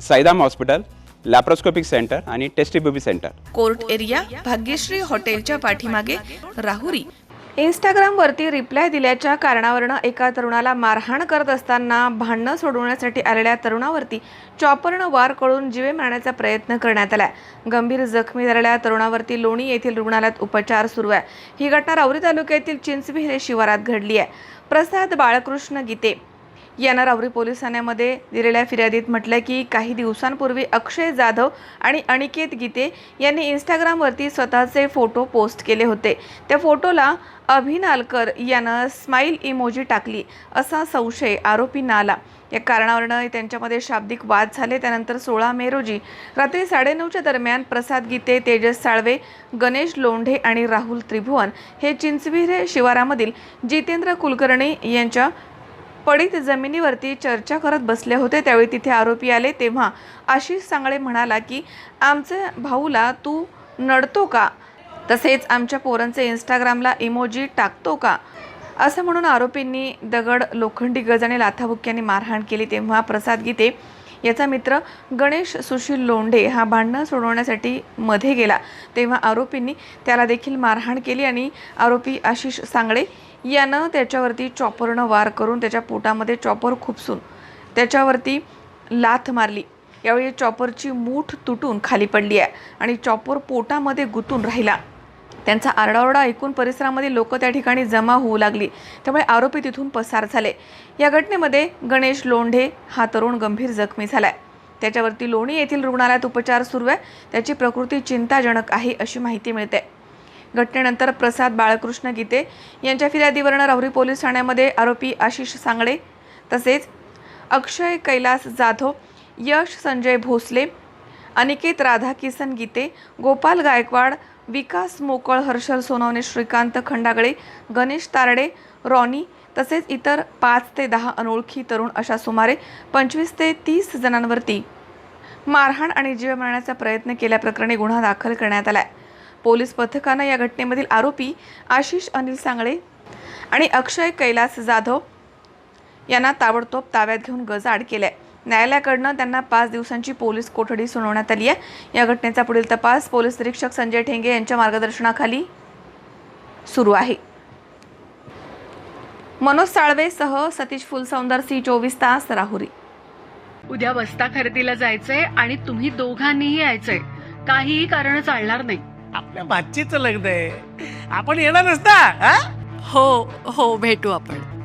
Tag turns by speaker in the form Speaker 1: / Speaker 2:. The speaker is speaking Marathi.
Speaker 1: साईदाम हॉस्पिटल लॅप्रोस्कोपिक सेंटर आणि test tube baby centre
Speaker 2: court area Bhagyashree हॉटेलच्या पाठीमागे राहुरी. इंस्टाग्राम वरती रिप्लाय दिल्याच्या कारणावरनं एका तरुणाला मारहाण करत असताना भांडणं सोडवण्यासाठी आलेल्या तरुणावरती चॉपरनं वार करून जीवे मारण्याचा प्रयत्न करण्यात आलाय. गंभीर जखमी झालेल्या तरुणावरती लोणी येथील रुग्णालयात उपचार सुरू आहे. ही घटना राहुरी तालुक्यातील चिंचविहिरे शिवारात घडली आहे. प्रसाद बाळकृष्ण गीते. यानं रावरी पोलीस ठाण्यामध्ये दिलेल्या फिर्यादीत म्हटलं की काही दिवसांपूर्वी अक्षय जाधव आणि अनिकेत गीते यांनी इंस्टाग्रामवरती स्वतःचे फोटो पोस्ट केले होते. त्या फोटोला अभिनालकर यानं स्माईल इमोजी टाकली असा संशय आरोपींना आला. या कारणावरनं त्यांच्यामध्ये शाब्दिक वाद झाले. त्यानंतर सोळा मे रोजी रात्री साडेनऊच्या दरम्यान प्रसाद गीते तेजस साळवे गणेश लोंढे आणि राहुल त्रिभुवन हे चिंचविरे शिवारामधील जितेंद्र कुलकर्णी यांच्या पडीत जमिनीवरती चर्चा करत बसले होते त्यावेळी तिथे आरोपी आले. तेव्हा आशिष सांगळे म्हणाला की आमच्या भाऊला तू नडतो का? तसेच आमच्या पोरांचे इंस्टाग्रामला इमोजी टाकतो का? असं म्हणून आरोपींनी दगड लोखंडी गज आणि लाथाबुक्क्यांनी मारहाण केली. तेव्हा प्रसाद गीते याचा मित्र गणेश सुशील लोंढे हा भांडणं सोडवण्यासाठी मध्ये गेला. तेव्हा आरोपींनी त्याला देखील मारहाण केली आणि आरोपी आशिष सांगळे यानं त्याच्यावरती चॉपरनं वार करून त्याच्या पोटामध्ये चॉपर खुपसून त्याच्यावरती लाथ मारली. यावेळी चॉपरची मूठ तुटून खाली पडली आहे आणि चॉपर पोटामध्ये गुंतून राहिला. त्यांचा आरडाओरडा ऐकून परिसरामध्ये लोक त्या ठिकाणी जमा होऊ लागली. त्यामुळे आरोपी तिथून पसार झाले. या घटनेमध्ये गणेश लोंढे हा तरुण गंभीर जखमी झालाय. त्याच्यावरती लोणी येथील रुग्णालयात उपचार सुरू आहे. त्याची प्रकृती चिंताजनक आहे अशी माहिती मिळते. घटनेनंतर प्रसाद बाळकृष्ण गीते यांच्या फिर्यादीवरनं राहुरी पोलीस ठाण्यामध्ये आरोपी आशिष सांगळे तसेच अक्षय कैलास जाधव यश संजय भोसले अनिकेत राधाकिसन गीते गोपाल गायकवाड विकास मोकळ हर्षल सोनवणे श्रीकांत खंडागळे गणेश तारडे रॉनी तसेच इतर पाच ते दहा अनोळखी तरुण अशा सुमारे पंचवीस ते तीस जणांवरती मारहाण आणि जीव मारण्याचा प्रयत्न केल्याप्रकरणी गुन्हा दाखल करण्यात आलाय. पोलीस पथकानं या घटनेमधील आरोपी आशिष अनिल सांगळे आणि अक्षय कैलास जाधव यांना ताबडतोब ताब्यात घेऊन गजाआड आहे न्यायालयाकडनं त्यांना पाच दिवसांची पोलीस कोठडी सुनावण्यात आली आहे. या घटनेचा पुढील तपास पोलीस निरीक्षक संजय ठेंगे यांच्या मार्गदर्शनाखाली सुरू आहे. मनोज साळवेसह सतीश फुलसौंदर सी चोवीस तास राहुरी.
Speaker 3: उद्या बस्ता खरेदीला जायचंय आणि तुम्ही दोघांनीही यायचंय. काहीही कारण चालणार नाही.
Speaker 4: आपल्या भाचीचं लग्न आहे. आपण येणार नसता?
Speaker 5: हो हो भेटू आपण.